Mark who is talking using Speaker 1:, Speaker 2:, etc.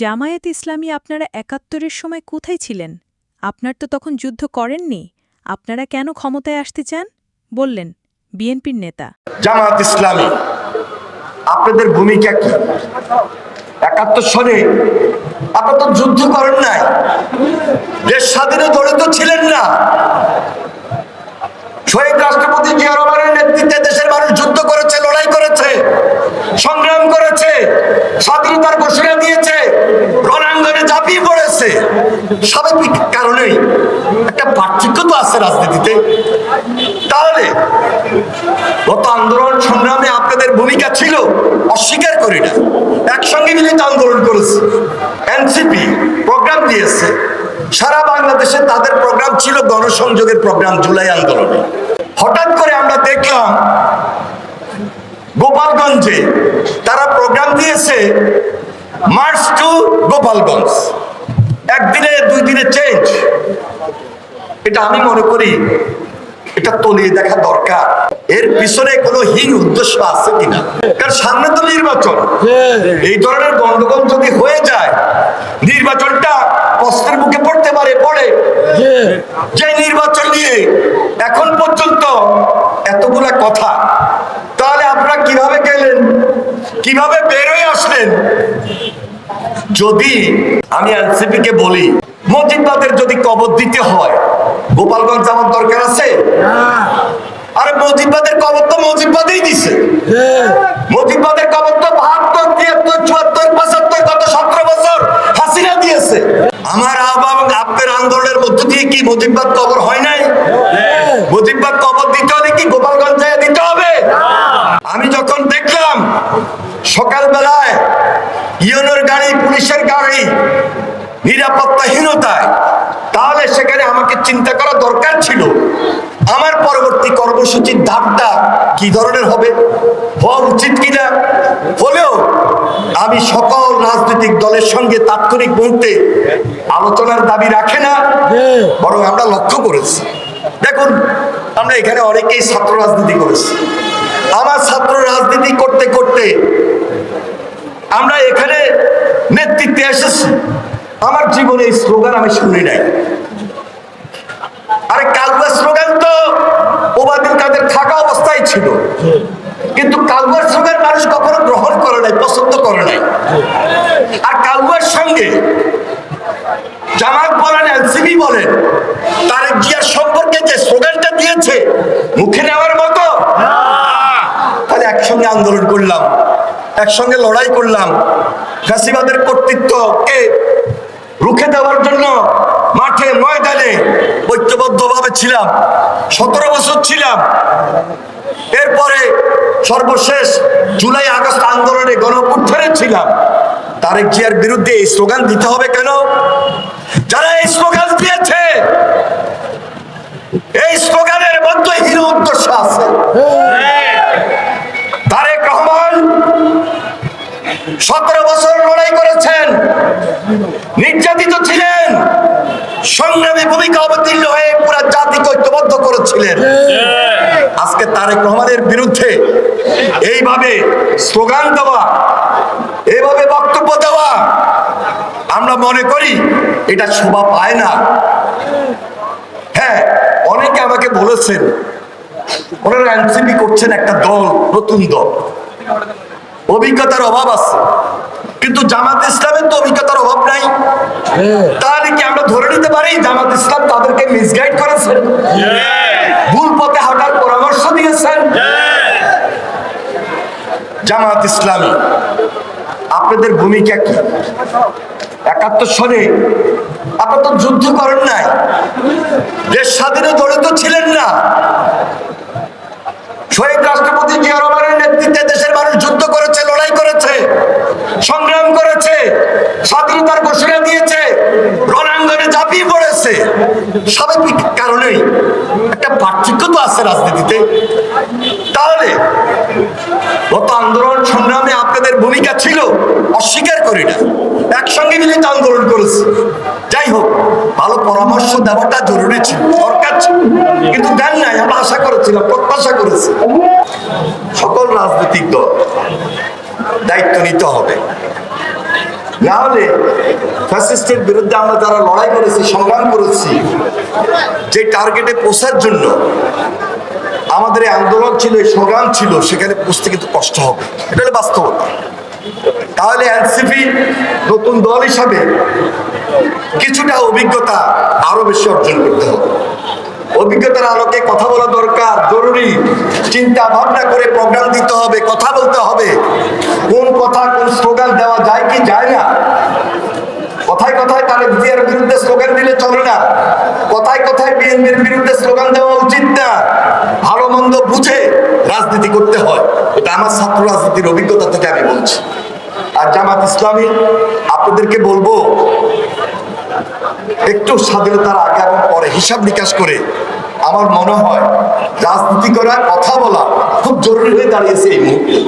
Speaker 1: জামায়াত ইসলামী আপনারা একাত্তরের সময় কোথায় ছিলেন? আপনার তো তখন যুদ্ধ করেননি। আপনারা কেন ক্ষমতায় আসতে চান? বললেন বিএনপির নেতা।
Speaker 2: জামায়াত ইসলামী, আপনাদের ভূমিকা কি? একাত্তর সনে আপনারা তো যুদ্ধ করেন নাই। দেশ স্বাধীনে জড়িত ছিলেন না। শহীদ রাষ্ট্রপতি জিয়া রহমানের নেতৃত্বে দেশের মানুষ যুদ্ধ করেছে, লড়াই করেছে, সংগ্রাম করেছে, স্বাধীনতার ঘোষণা দিয়েছে। পড়েছে স্বাভাবিক কারণেই একটা পার্থক্য তো আছে রাজনীতিতে। তাহলে গত আন্দোলন সংগ্রামে আপনাদের ভূমিকা ছিল অস্বীকার করি না। একসঙ্গে মিলে তো আন্দোলন করেছে। এনসিপি প্রোগ্রাম দিয়েছে। সারা বাংলাদেশে তাদের প্রোগ্রাম ছিল গণসংযোগের প্রোগ্রাম জুলাই আন্দোলনে। হঠাৎ করে আমরা দেখলাম গোপালগঞ্জে তারা প্রোগ্রাম দিয়েছে মার্চ টু গোপালগঞ্জ। একদিনে দুই দিনে চেঞ্জ এটা আমি মনে করি এটা তলিয়ে দেখা দরকার। এর পিছনে কোনো হীন উদ্দেশ্য আছে কিনা? কারণ সামনে তো নির্বাচন। এই ধরনের গন্ডগোল যদি হয়ে যায় নির্বাচনটা প্রশ্নের মুখে পড়তে পারে পড়ে। যে নির্বাচন নিয়ে এখন পর্যন্ত এতগুলা কথা তাহলে আপনারা কীভাবে গেলেন? কীভাবে বেরোয় আসলেন? যদি আমি এনসিপি কে বলি মজিদবাদের যদি কবর দিতে হয় গোপালগঞ্জ যাওয়ার দরকার আছে? আরে মজিদবাদের কবর তো মজিদবাদেই দিছে। মজিদবাদের কবর তো বাহাত্তর তিয়াত্তর চুয়াত্তর পঁচাত্তর গত সতেরো বছর হাসিনা দিয়েছে। আমার আহ্বান আপনার আন্দোলনের মধ্য দিয়ে কি মজিদবাদ কবর হয় নাই? মজিদবাদ কবর দিতে হলে কি গোপালগঞ্জ দিতে হবে? আমি যখন দেখলাম সকালবেলায় ইউনোর গাড়ি, পুলিশের গাড়ি, নিরাপত্তাহীনতায়। তাহলে সেখানে আমাকে চিন্তা করা দরকার ছিল। আমার পরবর্তী কর্মসূচির ধাপটা কি ধরনের হবে, হওয়া উচিত কিনা? হলেও আমি সকল রাজনৈতিক দলের সঙ্গে তাৎক্ষণিক মুহূর্তে আলোচনার দাবি রাখে না, বরং আমরা লক্ষ্য করেছি। দেখুন, আমরা এখানে অনেকেই ছাত্র রাজনীতি করেছি আমার ছাত্র রাজনীতি করতে করতে আমরা এখানে আমার জীবনে এই স্লোগান আমি শুনি নাই। আরে কালুয়া স্লোগান তো ওবাদিন কাদের থাকা অবস্থায় ছিল। কিন্তু কালুয়ার স্লোগান মানুষ কখনো গ্রহণ করে নাই পছন্দ করে নাই। আর কালুয়ার সঙ্গে জামাত বলেন এনসিবি বলেন তারেক জিয়ার সম্পর্কে যে স্লোগানটা দিয়েছে মুখে নেওয়ার মতো। তাহলে একসঙ্গে আন্দোলন করলাম একসঙ্গে লড়াই করলাম ফ্যাসিবাদের কর্তৃত্বকে রুখে দেওয়ার জন্য মাঠে ময়দানে ঐক্যবদ্ধভাবে ছিলাম, সতেরো বছর ছিলাম। এরপরে সর্বশেষ জুলাই আগস্ট আন্দোলনে গণপুত্থরে ছিলাম। তারেক জিয়ার বিরুদ্ধে এই স্লোগান দিতে হবে কেন? যারা এই স্লোগান দিয়েছে, এই স্লোগানের মধ্যে হিরো উদ্দেশ্য আছে। সতেরো বছর লড়াই করেছেন। নির্যাতিত ছিলেন। সংগ্রামী ভূমিকা অবতীর্ণ হয়ে পুরা জাতিকে ঐক্যবদ্ধ করেছিলেন। আজকে তারেক রহমানের বিরুদ্ধে এইভাবে স্লোগান দেওয়া এইভাবে বক্তব্য দেওয়া আমরা মনে করি এটা শোভা পায় না। হ্যাঁ অনেকে আমাকে বলেছেন ওনারা এনসিপি করছেন একটা দল নতুন দল। অভিজ্ঞতার অভাব আছে। কিন্তু জামাত ইসলামের তো অভিজ্ঞতার অভাব নাই। তাহলে কি আমরা ধরে নিতে পারি জামাত ইসলাম তাদেরকে মিসগাইড করেছেন ভুল পথে হাঁটার পরামর্শ দিয়েছেন জামাত ইসলামী আপনাদের ভূমিকা কি? একাত্তর সনে আপনার তো যুদ্ধ করেন নাই। দেশ স্বাধীনে জড়িত ছিলেন না। শহীদ রাষ্ট্রপতি জিয়া রহমানের নেতৃত্বে দেশের মানুষ যুদ্ধ করেছে লড়াই করেছে সংগ্রাম করেছে স্বাধীনতার ঘোষণা দিয়েছে, রণাঙ্গনে ঝাঁপিয়ে পড়েছে। স্বাভাবিক কারণেই একটা পার্থক্য তো আছে রাজনীতিতে? তাহলে গত আন্দোলন সংগ্রামে আপনাদের ভূমিকা ছিল, অস্বীকার করি না। একসঙ্গে মিলে আন্দোলন করেছে। যাই হোক, ভালো পরামর্শ দেওয়াটা জরুরি ছিল, দরকার ছিল। কিন্তু দেন নাই, আমরা আশা করেছিলাম, প্রত্যাশা করেছি। সকল রাজনৈতিক দল দায়িত্ব নিতে হবে। ফ্যাসিস্টের বিরুদ্ধে আমরা যারা লড়াই করেছি, সংগ্রাম করেছি, যে টার্গেটে জন্য আমাদের এই আন্দোলন ছিল, এই সংগ্রাম ছিল, সেখানে কিন্তু কষ্ট হবে। এটা বাস্তবতা। তাহলে এনসিপি নতুন দল হিসাবে কিছুটা অভিজ্ঞতা আরও বেশি অর্জন করতে হবে। অভিজ্ঞতার আলোকে কথা বলা দরকার, জরুরি। চিন্তা ভাবনা করে প্রোগ্রাম দিতে হবে, কথা বলতে হবে। কোন কথা কোন স্লোগান দেওয়া যায় কি যায় না? কথায় কথায় তাদের জিয়ার বিরুদ্ধে স্লোগান দিলে চলে না। কথায় কথায় বিএনপির বিরুদ্ধে স্লোগান দেওয়া উচিত না। ভালো মন্দ বুঝে রাজনীতি করতে হয়। এটা আমার ছাত্র রাজনীতির অভিজ্ঞতা থেকে আমি বলছি। আর জামাত ইসলামী, আপনাদেরকে বলব, একটু স্বাধীনতার আগে এবং পরে হিসাব নিকাশ করে আমার মনে হয় রাজনীতি করা কথা বলা খুব জরুরি হয়ে দাঁড়িয়েছে এই মুহূর্তে।